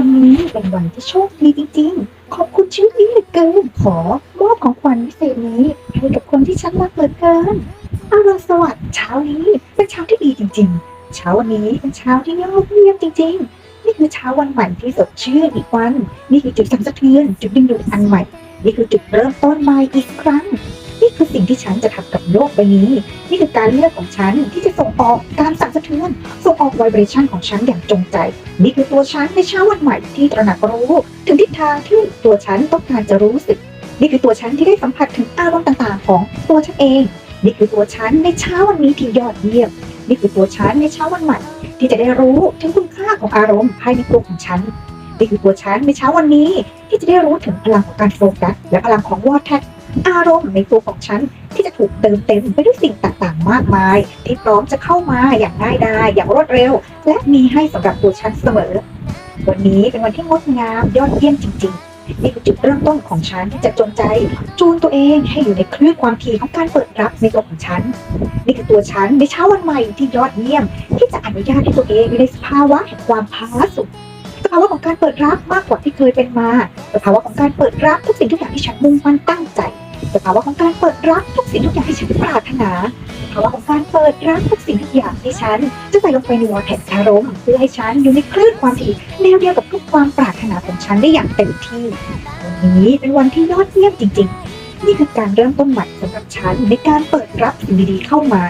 วันนี้เป็นวันที่โชคดีจริงๆ ขอบคุณชีวิตนี้เหลือเกิน ขอมอบของขวัญพิเศษนี้ให้กับคนที่ฉันรักเหลือเกินอารุณสวัสดิ์เช้านี้เป็นเช้าที่ดีจริง ๆ เช้าวันนี้เป็นเช้าที่ยอดเยี่ยมจริง ๆ นี่คือเช้าวันใหม่ที่สดชื่นอีกวัน นี่คือจุดสั่นสะเทือนจุดดึงดูดอันใหม่ นี่คือจุดเริ่มต้นใหม่อีกครั้ง นี่คือสิ่งที่ฉันจะทำกับโลกใบนี้ นี่คือการเลือกของฉันที่จะส่งออกการสั่นสะเทือน ส่งออกไวเบรชันของฉันอย่างจงใจ นี่คือตัวฉันในเช้าวันใหม่ที่ตระหนักรู้ ถึงทิศทางที่ตัวฉันต้องการจะรู้สึก นี่คือตัวฉันที่ได้สัมผัสถึงอารมณ์ต่างๆ ของตัวฉันเอง นี่คือตัวฉันในเช้าวันนี้ที่ยอดเยี่ยม นี่คือตัวฉันในเช้าวันใหม่ที่จะได้รู้ถึงคุณค่าของอารมณ์ภายในตัวของฉัน นี่คือตัวฉันในเช้าวันนี้ที่จะได้รู้ถึงพลังของการโฟกัสและพลังของวอร์แท็กอารมณ์ในตัวของฉันที่จะถูกเติมเต็มไปด้วยสิ่งต่างๆ มากมาย ที่พร้อมจะเข้ามาอย่างง่ายดายอย่างรวดเร็ว และมีให้สำหรับตัวฉันเสมอ วันนี้เป็นวันที่งดงามยอดเยี่ยมจริงๆนี่คือจุดเริ่มต้นของฉันที่จะจงใจ จูนตัวเองให้อยู่ในคลื่นความถี่ของการเปิดรับในตัวของฉัน นี่คือตัวฉันในเช้าวันใหม่ที่ยอดเยี่ยม ที่จะอนุญาตให้ตัวเองอยู่ในสภาวะแห่งความพาสุขาวะของการเปิดรับมากกว่าที่เคยเป็นมาสภาวะของการเปิดรับทุกสิ่งทุกอย่างที่ฉันมุ่งมั่นตั้งใจสภาวะของการเปิดรับทุกสิ่งทุกอย่างที่ฉันปรารถนาสภาวะของการเปิดรับทุกสิ่งทุกอย่างที่ฉันจะใส่ลงไปในวอร์แท็กอารมณ์เพื่อให้ฉันอยู่ในคลื่นความถี่แนวเดียวกับทุกความปรารถนาของฉันได้อย่างเต็มที่วันนี้เป็นวันที่ยอดเยี่ยมจริง ๆ นี่คือการเริ่มต้นใหม่สำหรับฉันในการเปิดรับสิ่งดีๆเข้ามา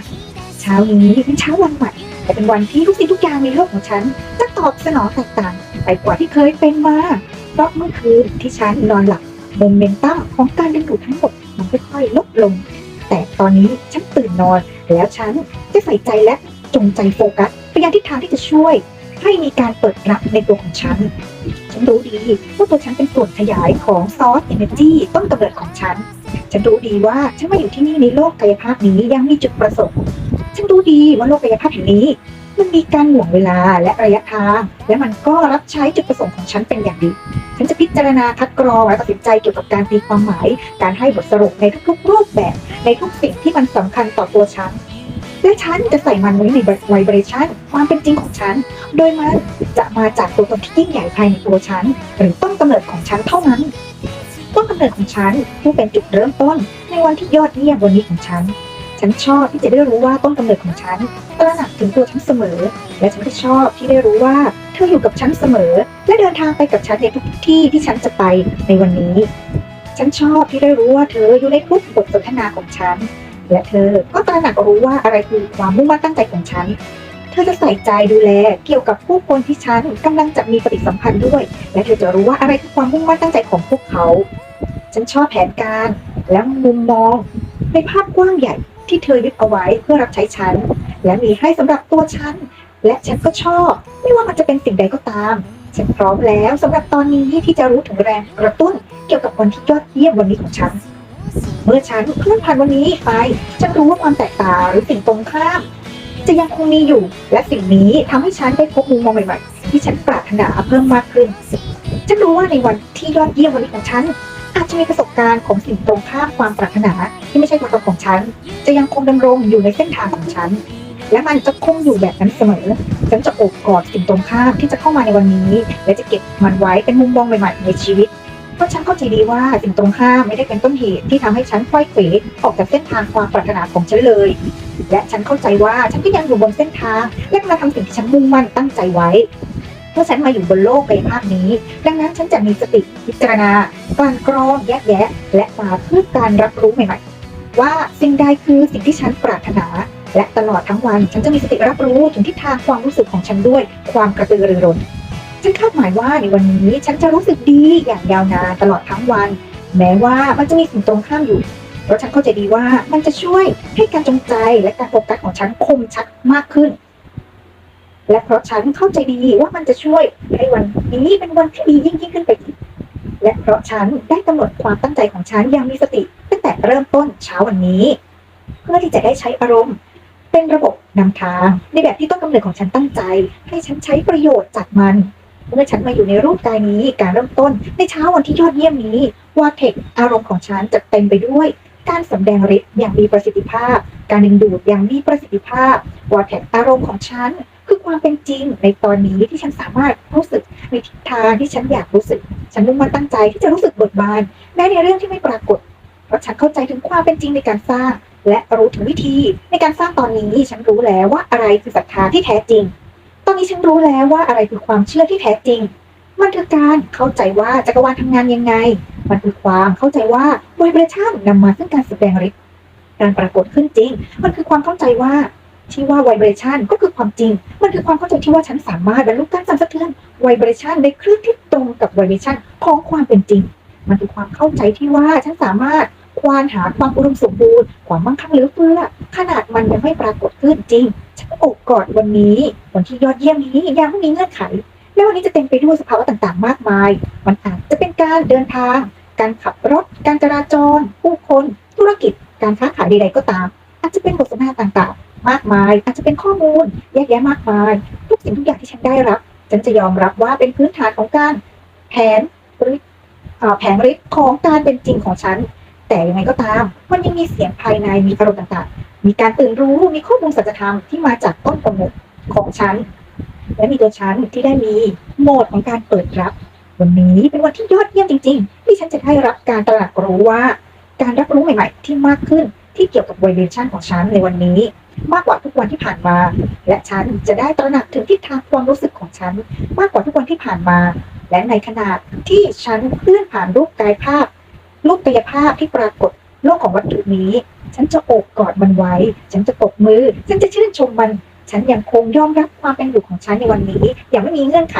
เช้านี้เป็นเช้าวันใหม่แต่เป็นวันที่ทุกสิ่งทุกอย่างในโลกของฉันจะตอบสนองแตกต่าง ไปกว่าที่เคยเป็นมาเพราะเมื่อคืนที่ฉันนอนหลับโมเมนตัมของการดึงดูดทั้งหมดมันค่อยๆลดลง แต่ตอนนี้ฉันตื่นนอนแล้วฉันจะใส่ใจและจงใจโฟกัสไปยังทิศทางที่จะช่วย ให้มีการเปิดรับในตัวของฉัน ฉันรู้ดีว่าตัวฉันเป็นส่วนขยายของซอสเอเนจีต้นกำเนิดของฉัน ฉันรู้ดีว่าฉันมาอยู่ที่นี่ในโลกกายภาพนี้ยังมีจุดประสงค์ ฉันรู้ดีว่าโลกกายภาพแห่งนี้ มันมีการหน่วงเวลาและระยะทาง และมันก็รับใช้จุดประสงค์ของฉันเป็นอย่างดี ฉันจะพิจารณาคัดกรองและตัดสินใจเกี่ยวกับการตีความหมาย การให้บทสรุปในทุกๆรูปแบบ ในทุกสิ่งที่มันสำคัญต่อตัวฉันและฉันจะใส่มันไว้ในไวเบรชันความเป็นจริงของฉัน โดยมันจะมาจากตัวตนที่ยิ่งใหญ่ภายในตัวฉัน หรือต้นกำเนิดของฉันเท่านั้น ต้นกำเนิดของฉันผู้เป็นจุดเริ่มต้นในวันที่ยอดเยี่ยมวันนี้ของฉัน ฉันชอบที่จะได้รู้ว่าต้นกำเนิดของฉันตระหนักถึงตัวฉันเสมอ และฉันก็ชอบที่ได้รู้ว่าเธออยู่กับฉันเสมอ และเดินทางไปกับฉันในทุกที่ที่ฉันจะไปในวันนี้ ฉันชอบที่ได้รู้ว่าเธออยู่ในทุกบทสนทนาของฉัน และเธอก็ตระหนักรู้ว่าอะไรคือความมุ่งมั่นตั้งใจของฉันเธอจะใส่ใจดูแลเกี่ยวกับผู้คนที่ฉันกำลังจะมีปฏิสัมพันธ์ด้วย และเธอจะรู้ว่าอะไรคือความมุ่งมั่นตั้งใจของพวกเขา ฉันชอบแผนการและมุมมองในภาพกว้างใหญ่ ที่เธอยึดเอาไว้เพื่อรับใช้ฉัน และมีให้สำหรับตัวฉัน และฉันก็ชอบ ไม่ว่ามันจะเป็นสิ่งใดก็ตาม ฉันพร้อมแล้วสำหรับตอนนี้ที่จะรู้ถึงแรงกระตุ้นเกี่ยวกับวันที่ยอดเยี่ยมวันนี้ของฉัน เมื่อฉันเคลื่อนผ่านวันนี้ไป ฉันรู้ว่าความแตกต่างหรือสิ่งตรงข้าม จะยังคงมีอยู่ และสิ่งนี้ทำให้ฉันได้พบมุมมองใหม่ๆที่ฉันปรารถนาเพิ่มมากขึ้น ฉันรู้ว่าในวันที่ยอดเยี่ยมวันนี้ของฉัน อาจจะมีประสบการณ์ของสิ่งตรงข้ามความปรารถนาที่ไม่ใช่ตัวตนของฉัน จะยังคงดำรงอยู่ในเส้นทางของฉัน และมันจะคงอยู่แบบนั้นเสมอ ฉันจะโอบกอดสิ่งตรงข้ามที่จะเข้ามาในวันนี้ และจะเก็บมันไว้เป็นมุมมองใหม่ๆในชีวิตเพราะฉันเข้าใจดีว่าสิ่งตรงข้ามไม่ได้เป็นต้นเหตุที่ทำให้ฉันค่อยเขวออกจากเส้นทางความปรารถนาของฉันเลย และฉันเข้าใจว่าฉันก็ยังอยู่บนเส้นทาง และกำลังทำสิ่งที่ฉันมุ่งมั่นตั้งใจไว้ เมื่อฉันมาอยู่บนโลกใบภาพนี้ ดังนั้นฉันจะมีสติพิจารณากลั่นกรองแยกแยะ และมาเพื่อการรับรู้ใหม่ๆ ว่าสิ่งใดคือสิ่งที่ฉันปรารถนา และตลอดทั้งวันฉันจะมีสติรับรู้ถึงทิศทางความรู้สึกของฉันด้วยความกระตือรือร้นฉันคาดหมายว่าในวันนี้ฉันจะรู้สึกดีอย่างยาวนานตลอดทั้งวัน แม้ว่ามันจะมีสิ่งตรงข้ามอยู่เพราะฉันเข้าใจดีว่ามันจะช่วยให้การจงใจและการโฟกัสของฉันคมชัดมากขึ้น และเพราะฉันเข้าใจดีว่ามันจะช่วยให้วันนี้เป็นวันที่ดียิ่งยิ่งขึ้นไปอีกและเพราะฉันได้กำหนดความตั้งใจของฉันอย่างมีสติตั้งแต่เริ่มต้นเช้าวันนี้ เพื่อที่จะได้ใช้อารมณ์ เป็นระบบนำทาง ในแบบที่ต้นกำเนิดของฉันตั้งใจ ให้ฉันใช้ประโยชน์จากมัน เมื่อฉันมาอยู่ในรูปกายนี้การเริ่มต้นในเช้าวันที่ยอดเยี่ยมนี้วาเทคอารมณ์ของฉันจะเต็มไปด้วยการสำแดงฤทธิ์อย่างมีประสิทธิภาพ การดึงดูดอย่างมีประสิทธิภาพวาเทคอารมณ์ของฉัน คือความเป็นจริงในตอนนี้ที่ฉันสามารถรู้สึกในทิศทางที่ฉันอยากรู้สึก ฉันมุ่งมั่นตั้งใจที่จะรู้สึกเบิกบานแม้ในเรื่องที่ไม่ปรากฏ เพราะฉันเข้าใจถึงความเป็นจริงในการสร้าง และรู้ถึงวิธีในการสร้างตอนนี้ฉันรู้แล้วว่าอะไรคือศรัทธาที่แท้จริง ตอนนี้ฉันรู้แล้วว่าอะไรคือความเชื่อที่แท้จริง มันคือการเข้าใจว่าจักรวาลทำงานยังไง มันคือความเข้าใจว่าไวเบรชั่นนำมาซึ่งการแสดงฤทธิ์การปรากฏขึ้นจริง มันคือความเข้าใจว่า ที่ว่าไวเบรชันก็คือความจริง มันคือความเข้าใจที่ว่าฉันสามารถบรรลุการสั่นสะเทือนไวเบรชันในคลื่นที่ตรงกับไวเบรชันของความเป็นจริง มันคือความเข้าใจที่ว่าฉันสามารถควานหาความอุดมสมบูรณ์ความมั่งคั่งเหลือเฟือขนาดมันยังไม่ปรากฏขึ้นจริง ฉันอบกอดวันนี้วันที่ยอดเยี่ยมนี้ยังไม่มีเงื่อนไข และวันนี้จะเต็มไปด้วยสภาวะต่างๆ มากมาย มันอาจจะเป็นการเดินทาง การขับรถ การจราจร ผู้คน ธุรกิจ การค้าขายใดๆก็ตาม อาจจะเป็นบทสนทนาต่างๆ มากมาย อาจจะเป็นข้อมูลแยกแยะมากมาย ทุกสิ่งทุกอย่างที่ฉันได้รับ ฉันจะยอมรับว่าเป็นพื้นฐานของการแผนฤทธิ์อ่าแผนฤทธิ์ของการเป็นจริงของฉัน แต่ยังไงก็ตาม มันยังมีเสียงภายในมีอารมณ์ต่างๆ มีการตื่นรู้มีข้อมูลสัจธรรมที่มาจากต้นกำเนิดของฉัน และมีตัวฉันที่ได้มีโหมดของการเปิดรับ วันนี้เป็นวันที่ยอดเยี่ยมจริง ๆ ที่ฉันจะได้รับการตระหนักรู้ว่า การรับรู้ใหม่ ๆ ที่มากขึ้น ที่เกี่ยวกับไวเบชันของฉันในวันนี้ มากกว่าทุกวันที่ผ่านมา และฉันจะได้ตระหนักถึงทิศทางความรู้สึกของฉัน มากกว่าทุกวันที่ผ่านมา และในขณะที่ฉันเคลื่อนผ่านรูปกายภาพ รูปกายภาพที่ปรากฏโลกของวัตถุนี้ ฉันจะโอบกอดมันไว้ ฉันจะตบมือ ฉันจะชื่นชมมัน ฉันยังคงยอมรับความเป็นอยู่ของฉันในวันนี้ อย่างไม่มีเงื่อนไข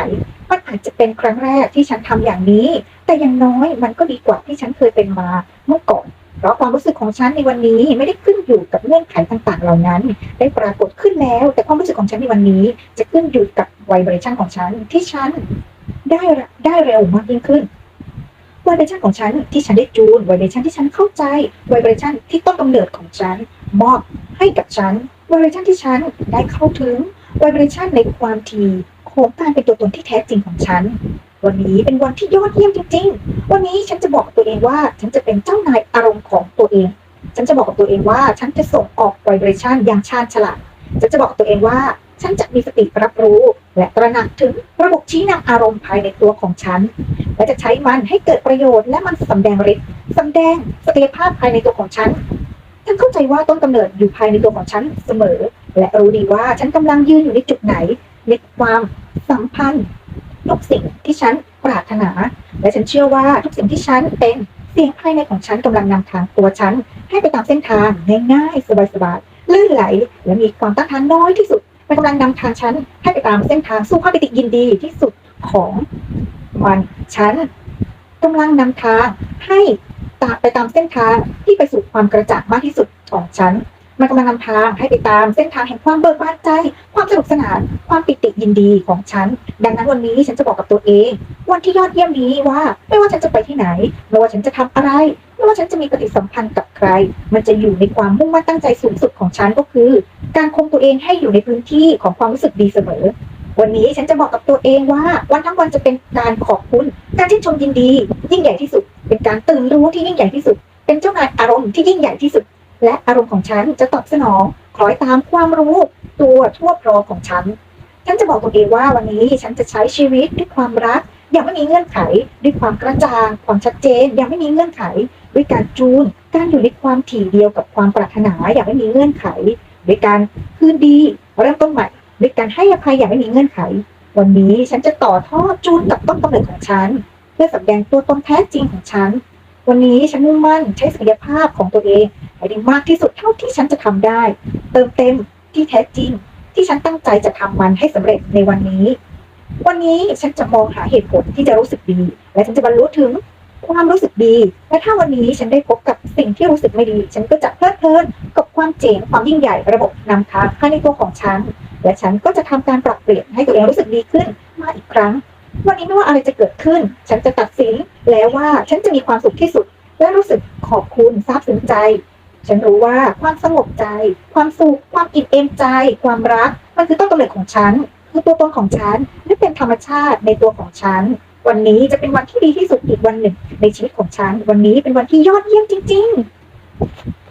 มันอาจจะเป็นครั้งแรกที่ฉันทำอย่างนี้ แต่อย่างน้อยมันก็ดีกว่าที่ฉันเคยเป็นมาเมื่อก่อน เพราะความรู้สึกของฉันในวันนี้ไม่ได้ขึ้นอยู่กับเงื่อนไขต่างๆ เหล่านั้น ได้ปรากฏขึ้นแล้ว แต่ความรู้สึกของฉันในวันนี้ จะขึ้นอยู่กับไวเบรชันของฉันที่ฉันได้ได้เร็วมากยิ่งขึ้นไวเบรชันของฉันที่ฉันได้จูนไวเบรชันที่ฉันเข้าใจไวเบรชันที่ต้นกำเนิดของฉันมอบให้กับฉันไวเบรชันที่ฉันได้เข้าถึงไวเบรชันในความถี่ของการเป็นตัวตนที่แท้จริงของฉัน วันนี้เป็นวันที่ยอดเยี่ยมจริง ๆ วันนี้ฉันจะบอกกับตัวเองว่า ฉันจะเป็นเจ้านายอารมณ์ของตัวเอง ฉันจะบอกกับตัวเองว่า ฉันจะส่งออกไวเบรชันอย่างชาญฉลาด ฉันจะบอกตัวเองว่า ฉันจะมีสติรับรู้ และตระหนักถึงระบบชี้นำอารมณ์ภายในตัวของฉัน และจะใช้มันให้เกิดประโยชน์และมันสำแดงฤทธิ์สำแดงศักยภาพภายในตัวของฉัน ฉันเข้าใจว่าต้นกำเนิดอยู่ภายในตัวของฉันเสมอ และรู้ดีว่าฉันกำลังยืนอยู่ในจุดไหนในความสัมพันธ์ ทุกสิ่งที่ฉันปรารถนา และฉันเชื่อว่าทุกสิ่งที่ฉันเป็นเสียงภายในของฉันกำลังนำทางตัวฉัน ให้ไปตามเส้นทางง่ายๆสบายๆลื่นไหล และมีความต้านทานน้อยที่สุดมันกำลังนำทางฉันให้ไปตามเส้นทางสู่ความปิติยินดีที่สุดของมันฉันกำลังนำทางให้ตามไปตามเส้นทางที่ไปสู่ความกระจ่างมากที่สุดของฉัน มันกำลังนำทางให้ไปตามเส้นทางแห่งความเบิกบานใจ ความสนุกสนาน ความปิติยินดีของฉัน ดังนั้นวันนี้ฉันจะบอกกับตัวเอง วันที่ยอดเยี่ยมนี้ว่า ไม่ว่าฉันจะไปที่ไหน ไม่ว่าฉันจะทำอะไร ไม่ว่าฉันจะมีปฏิสัมพันธ์กับใคร มันจะอยู่ในความมุ่งมั่นตั้งใจสูงสุดของฉันก็คือ การคงตัวเองให้อยู่ในพื้นที่ของความรู้สึกดีเสมอ วันนี้ฉันจะบอกกับตัวเองว่า วันทั้งวันจะเป็นการขอบคุณ การชื่นชมยินดี ยิ่งใหญ่ที่สุด เป็นการตื่นรู้ที่ยิ่งใหญ่ที่สุด เป็นเจ้านายอารมณ์ที่ยิ่งใหญ่ที่สุด และอารมณ์ของฉันจะตอบสนองคล้อยตามความรู้ตัวทั่วพร้อมของฉัน ฉันจะบอกตัวเองว่าวันนี้ฉันจะใช้ชีวิตด้วยความรักอย่างไม่มีเงื่อนไข ด้วยความกระจ่างความชัดเจนอย่างไม่มีเงื่อนไข ด้วยการจูน การอยู่ในความถี่เดียวกับความปรารถนาอย่างไม่มีเงื่อนไข ด้วยการคืนดีเริ่มต้นใหม่ด้วยการให้อภัยอย่างไม่มีเงื่อนไข วันนี้ฉันจะต่อท่อจูนกับต้นกำเนิดของฉัน เพื่อแสดงตัวตนแท้จริงของฉัน วันนี้ฉันมุ่งมั่นใช้ศักยภาพของตัวเอง ให้ได้มากที่สุดเท่าที่ฉันจะทำได้ เติมเต็มที่แท้จริง ที่ฉันตั้งใจจะทำมันให้สำเร็จในวันนี้ วันนี้ฉันจะมองหาเหตุผลที่จะรู้สึกดี และฉันจะบรรลุถึงความรู้สึกดี และถ้าวันนี้ฉันได้พบกับสิ่งที่รู้สึกไม่ดี ฉันก็จะเพลิดเพลินกับความเจ๋งความยิ่งใหญ่ระบบนำทางภายในตัวของฉัน และฉันก็จะทำการปรับเปลี่ยนให้ตัวเองรู้สึกดีขึ้นมาอีกครั้ง วันนี้ไม่ว่าอะไรจะเกิดขึ้น ฉันจะตัดสินแล้วว่าฉันจะมีความสุขที่สุด และรู้สึกขอบคุณซาบซึ้งใจ ฉันรู้ว่าความสงบใจ ความสุข ความอิ่มเอมใจ ความรัก มันคือต้นกำเนิดของฉัน คือตัวตนของฉันและเป็นธรรมชาติในตัวของฉัน วันนี้จะเป็นวันที่ดีที่สุดอีกวันหนึ่ง ในชีวิตของฉัน วันนี้เป็นวันที่ยอดเยี่ยมจริง ๆ